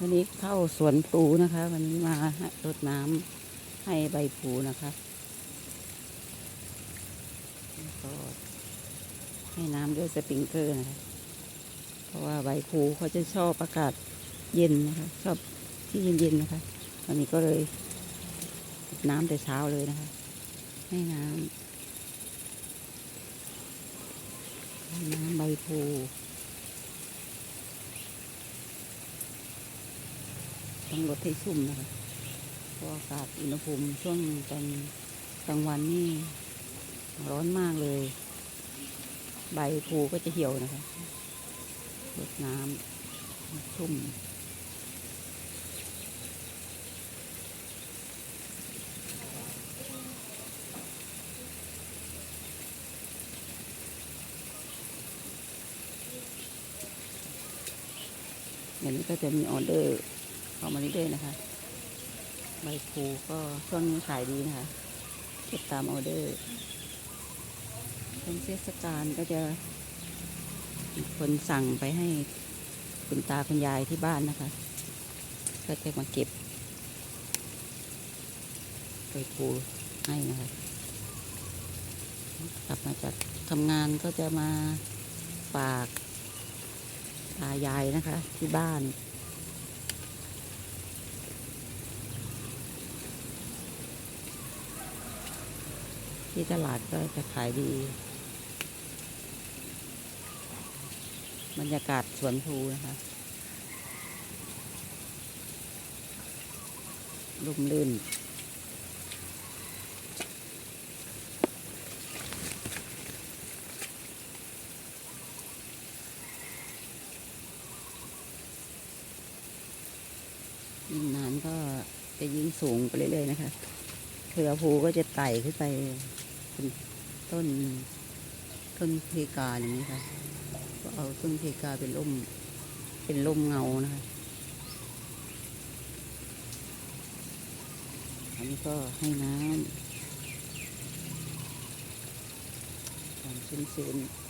วันนี้เข้าสวนปูนะคะ วันนี้มารดน้ำให้ใบปูนะคะก็ให้น้ำด้วยสปริงเกอร์นะคะเพราะว่าใบพลูเขาจะชอบอากาศเย็นนะคะ ชอบที่เย็นๆนะคะ วันนี้ก็เลยน้ำแต่เช้าเลยนะคะ ให้น้ำให้น้ำใบพ ต้องลดให้ชุ่มนะคะเพราะอากาศอุณหภูมิช่วงตอนกลางวันนี่ร้อนมากเลย ใบพลูก็จะเหี่ยวนะคะลดน้ำชุ่มอย่างนี้ก็จะมีออเดอร์ เข้ามาเรื่อยๆนะคะใบพลูก็ช่วงนี้ขายดีนะคะเก็บตามออเดอร์เป็นเทศกาลก็จะคนสั่งไปให้คุณตาคุณยายที่บ้านนะคะ ก็จะมาเก็บใบพลูให้นะคะกลับมาจากทำงานก็จะมาฝากตายายนะคะที่บ้าน ที่ตลาดก็จะขายดี บรรยากาศสวนพูนะคะลุ่มลื่นยิ่งนานก็จะยิ่งสูงไปเรื่อยๆนะคะเครือภูก็จะไต่ขึ้นไป เป็นต้นต้นเพกาอย่างนี้ค่ะ ก็เอาต้นเพกาเป็นร่ม เป็นร่มเงานะคะอันนี้ก็ให้น้ำความชื้นๆ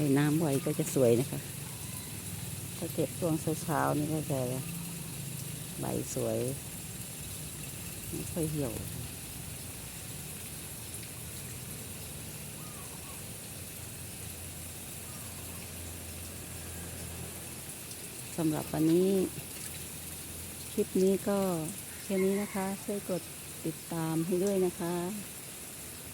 ในน้ำบ่อยก็จะสวยนะคะ ถ้าเก็บช่วงเช้าๆนี่ก็จะใบสวยไม่ค่อยเหี่ยวสำหรับวันนี้ คลิปนี้ก็แค่นี้นะคะ ช่วยกดติดตามให้ด้วยนะคะ